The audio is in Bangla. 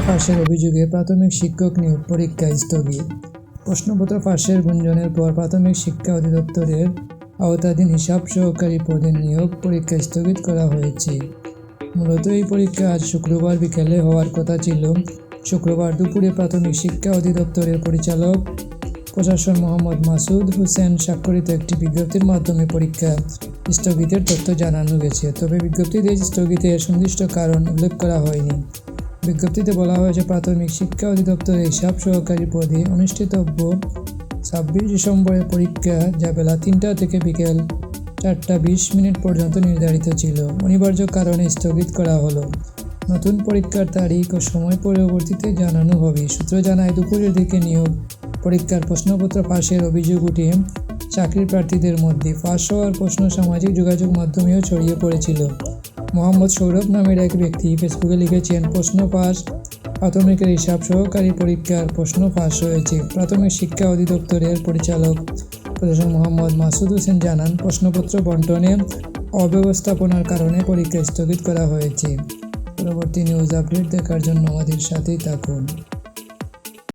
ফাঁসের অভিযোগে প্রাথমিক শিক্ষক নিয়োগ পরীক্ষা স্থগিত। প্রশ্নপত্র ফাঁসের গুঞ্জনের পর প্রাথমিক শিক্ষা অধিদপ্তরের আওতাধীন হিসাব সহকারী পদে নিয়োগ পরীক্ষা স্থগিত করা হয়েছে। মূলত এই পরীক্ষা আজ শুক্রবার বিকেলে হওয়ার কথা ছিল। শুক্রবার দুপুরে প্রাথমিক শিক্ষা অধিদপ্তরের পরিচালক প্রশাসন মোহাম্মদ মাসুদ হোসেন স্বাক্ষরিত একটি বিজ্ঞপ্তির মাধ্যমে পরীক্ষা স্থগিতের তথ্য জানানো গেছে। তবে বিজ্ঞপ্তিতে স্থগিতের সুনির্দিষ্ট কারণ উল্লেখ করা হয়নি। বিজ্ঞপ্তিতে বলা হয়েছে, প্রাথমিক শিক্ষা অধিদপ্তরের হিসাব সহকারী পদে অনুষ্ঠিতব্য ছাব্বিশ ডিসেম্বরের পরীক্ষা যা বেলা তিনটা থেকে বিকেল চারটা বিশ মিনিট পর্যন্ত নির্ধারিত ছিল। অনিবার্য কারণে স্থগিত করা হলো। নতুন পরীক্ষার তারিখ ও সময় পরবর্তীতে জানানো হবে। সূত্র জানায়, দুপুরের দিকে নিয়োগ পরীক্ষার প্রশ্নপত্র ফাঁসের অভিযোগ উঠে চাকরি প্রার্থীদের মধ্যে ফাঁস হওয়ার প্রশ্ন সামাজিক যোগাযোগ মাধ্যমেও ছড়িয়ে পড়েছিল। মোহাম্মদ সৌরভ নামের এক ব্যক্তি ফেসবুকে লিখেছেন, প্রশ্ন ফাঁস প্রাথমিকের হিসাব সহকারী পরীক্ষার প্রশ্ন ফাঁস হয়েছে। প্রাথমিক শিক্ষা অধিদপ্তরের পরিচালক প্রশাসক মোহাম্মদ মাসুদ হোসেন জানান, প্রশ্নপত্র বন্টনে অব্যবস্থাপনার কারণে পরীক্ষা স্থগিত করা হয়েছে। পরবর্তী নিউজ আপডেট দেখার জন্য আমাদের সাথেই থাকুন।